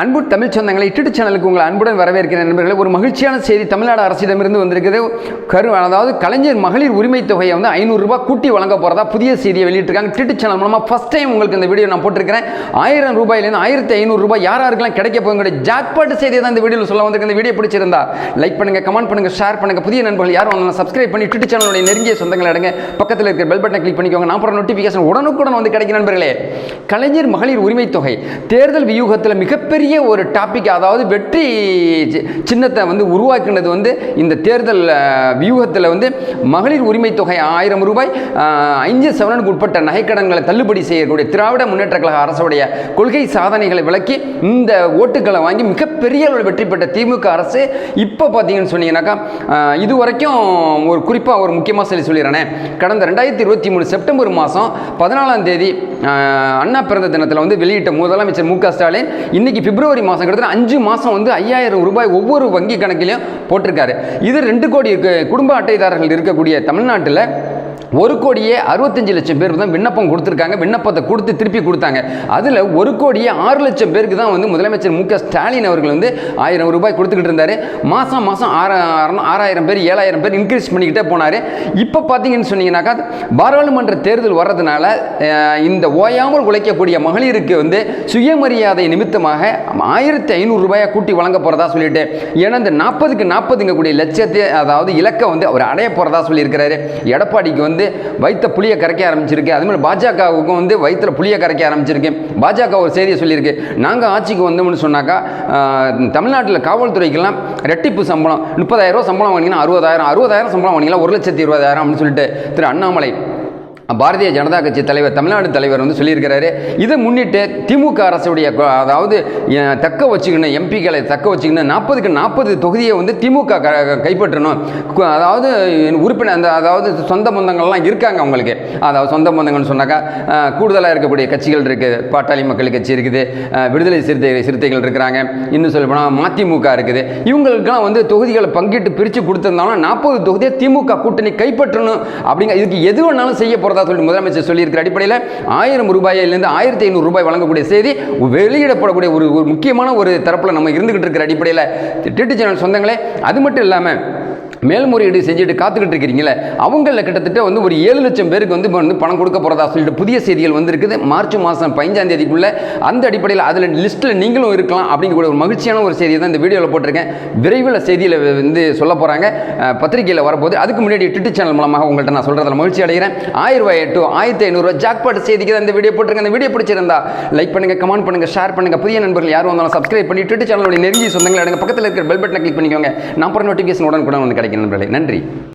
அன்பு தமிழ் சொந்தங்களை யூடியூப் சேனலுக்கு உங்கள் அன்புடன் வரவேற்கிற நண்பர்களே. ஒரு மகிழ்ச்சியான செய்தி தமிழ்நாடு அரசிடமிருந்து வந்திருக்குது. கரு அதாவது கலைஞர் மகளிர் உரிமை தொகையை வந்து ஐநூறுரூபா கூட்டி வழங்க போகிறதா புதிய செய்தியை வெளியிட்டிருக்காங்க. யூடியூப் சேனல் மூலமாக ஃபஸ்ட் டைம் உங்களுக்கு இந்த வீடியோ நான் போட்டிருக்கிறேன். ஆயிரம் ரூபாயிலேருந்து ஆயிரத்தி ஐநூறு ரூபாய் யார் யாருக்கெல்லாம் கிடைக்க போகுங்கிற ஜாக்பாட்டு செய்தியை தான் இந்த வீடியோவில் சொல்ல வந்திருக்கு இந்த வீடியோ பிடிச்சிருந்தா லைக் பண்ணுங்கள் கமெண்ட் பண்ணுங்கள் ஷேர் பண்ணுங்கள் புதிய நண்பர்கள் யாரும் வந்தாலும் சப்ஸ்கிரைப் பண்ணி யூடியூப் சேனலுடைய நெருங்கிய சொந்தங்கள் அடங்க பக்கத்தில் இருக்கிற பெல் பட்டனை கிளிக் பண்ணிக்கோங்க. நான் போகிற நோட்டிஃபிகேஷன் உடனுக்குடன் வந்து கிடைக்கும் நண்பர்களே. கலைஞர் மகளிர் உரிமை தொகை தேர்தல் வியூகத்தில் மிகப்பெரிய ஒரு டாபிக் அதாவது வெற்றி சின்னத்தை வந்து உருவாக்கினது வந்து இந்த தேர்தல் வியூகத்தில் வந்து மகளிர் உரிமை தொகை ஆயிரம் ரூபாய் ஐந்து சவரனுக்கு உட்பட்ட நகைக்கடன்களை தள்ளுபடி செய்யக்கூடிய திராவிட முன்னேற்ற கழக அரசுடைய கொள்கை சாதனைகளை விளக்கி இந்த ஓட்டுக்களை வாங்கி மிகப்பெரிய அளவில் வெற்றி பெற்ற திமுக அரசு இப்போ பார்த்தீங்கன்னு சொன்னீங்கன்னாக்கா இது வரைக்கும் ஒரு குறிப்பாக ஒரு முக்கியமாக சொல்லி சொல்லிடுறேனே. கடந்த ரெண்டாயிரத்தி இருபத்தி மூணு செப்டம்பர் மாதம் பதினாலாம் தேதி அண்ணா பிறந்த தினத்தில் வந்து வெளியிட்ட முதலமைச்சர் மு க ஸ்டாலின் இன்னைக்கு பிப்ரவரி மாதம் கிட்டத்தட்ட அஞ்சு மாதம் வந்து ஐயாயிரம் ரூபாய் ஒவ்வொரு வங்கி கணக்கிலையும் போட்டிருக்காரு. இது ரெண்டு கோடி குடும்ப அட்டைதாரர்கள் இருக்கக்கூடிய தமிழ்நாட்டில் ஒரு கோடியே அறுபத்தஞ்சு லட்சம் பேர் தான் விண்ணப்பம் கொடுத்துருக்காங்க. விண்ணப்பத்தை கொடுத்து திருப்பி கொடுத்தாங்க. அதில் ஒரு கோடியே ஆறு லட்சம் பேருக்கு தான் வந்து முதலமைச்சர் மு க ஸ்டாலின் அவர்கள் வந்து ஆயிரம் ரூபாய் கொடுத்துக்கிட்டு இருந்தார். மாதம் மாதம் ஆறாயிரம் ஆறாயிரம் பேர் ஏழாயிரம் பேர் இன்க்ரீஸ் பண்ணிக்கிட்டே போனார். இப்போ பார்த்தீங்கன்னு சொன்னீங்கன்னாக்கா பாராளுமன்ற தேர்தல் வர்றதுனால இந்த ஓயாமல் உழைக்கக்கூடிய மகளிருக்கு வந்து சுயமரியாதை நிமித்தமாக ஆயிரத்தி ஐநூறு ரூபாயை கூட்டி வழங்க போகிறதா சொல்லிட்டு ஏன்னா இந்த நாற்பதுக்கு நாற்பதுங்க கூடிய லட்சத்தை அதாவது இலக்கை வந்து அவர் அடைய போகிறதா சொல்லியிருக்கிறாரு. எடப்பாடிக்கு வந்து வந்து வைத்த புளியை கரைக்க ஆரம்பிச்சிருக்கு. அது மாதிரி பாஜகவுக்கும் வந்து வயிற்றில் புளியை கரைக்க ஆரம்பிச்சிருக்கு. பாஜக ஒரு செய்தியை சொல்லியிருக்கு. நாங்கள் ஆட்சிக்கு வந்தோம்னு சொன்னாக்கா தமிழ்நாட்டில் காவல்துறைக்கெல்லாம் ரெட்டிப்பு சம்பளம் முப்பதாயிரம் ரூபா சம்பளம் வாங்கினீங்கன்னா அறுபதாயிரம் அறுபதாயிரம் சம்பளம் வாங்கினா ஒரு லட்சத்தி இருபதாயிரம் அப்படின்னு சொல்லிட்டு திரு அண்ணாமலை பாரதிய ஜனதா கட்சி தலைவர் தமிழ்நாடு தலைவர் வந்து சொல்லியிருக்கிறாரு. இதை முன்னிட்டு திமுக அரசுடைய அதாவது தக்க வச்சுக்கணும் எம்பிக்களை தக்க வச்சுக்கணும் நாற்பதுக்கு நாற்பது தொகுதியை வந்து திமுக க- கைப்பற்றணும். அதாவது உறுப்பினர் அந்த அதாவது சொந்த பந்தங்கள்லாம் இருக்காங்க அவங்களுக்கு. அதாவது சொந்த பந்தங்கள்னு சொன்னாக்கா கூடுதலாக இருக்கக்கூடிய கட்சிகள் இருக்குது பாட்டாளி மக்கள் கட்சி இருக்குது. விடுதலை சிறுத்தை சிறுத்தைகள் இருக்கிறாங்க. இன்னும் சொல்ல போனால் மதிமுக இருக்குது. இவங்களுக்கெல்லாம் வந்து தொகுதிகளை பங்கிட்டு பிரித்து கொடுத்துருந்தாலும் நாற்பது தொகுதியை திமுக கூட்டணி கைப்பற்றணும். அப்படிங்க இதுக்கு எது வேணாலும் செய்ய போகிறதா சொல்லி முதலமைச்சர் சொல்லியிருக்கிற அடிப்படையில் ஆயிரம் ரூபாயிலிருந்து ஆயிரத்தி ஐநூறு ரூபாய் வழங்கக்கூடிய செய்தி வெளியிடப்படக்கூடிய ஒரு ஒரு முக்கியமான ஒரு தரப்பில் நம்ம இருந்துகிட்டு இருக்கிற அடிப்படையில் டிடி சேனல் சொந்தங்களே அது மட்டும் இல்லாமல் மேல்முறையீடு செஞ்சுட்டு காத்துக்கிட்டு இருக்கிறீங்களே அவங்களில் கிட்டத்தட்ட வந்து ஒரு ஏழு லட்சம் பேருக்கு வந்து இப்போ வந்து பணம் கொடுக்க போகிறதா சொல்லிட்டு புதிய செய்திகள் வந்திருக்குது. மார்ச் மாதம் பதினஞ்சாம் தேதிக்குள்ளே அந்த அடிப்படையில் அதில் லிஸ்ட்டில் நீங்களும் இருக்கலாம் அப்படிங்கக்கூடிய ஒரு மகிழ்ச்சியான ஒரு செய்தியை தான் இந்த வீடியோவில் போட்டிருக்கேன். விரைவில் செய்தியில் வந்து சொல்ல போகிறாங்க பத்திரிகையில் வரப்போது அதுக்கு முன்னாடி ட்விட்டர் சேனல் மூலமாக உங்கள்கிட்ட நான் சொல்கிறதுல மகிழ்ச்சி அடைகிறேன். ஆயிரம் ரூபாய் டு ஆயிரத்தி ஐநூறுரூவா ஜாக்பாட் செய்திக்கு தான் இந்த வீடியோ போட்டிருக்கேன். இந்த வீடியோ பிடிச்சிருந்தா லைக் பண்ணுங்கள் கமெண்ட் பண்ணுங்கள் ஷேர் பண்ணுங்கள் புதிய நண்பர்கள் யாரும் வந்தாலும் சப்ஸ்கிரைப் பண்ணி ட்விட்டர் சேனலுடைய நெருங்கி சொந்தங்களை பக்கத்தில் இருக்கிற பெல் பட்டனை கிளிக் பண்ணிக்கோங்க. நான் அப்புறம் நோட்டிஃபிகேஷன் உடனுக்குடன் வந்து கிடைக்கும் நண்பர்களே. நன்றி.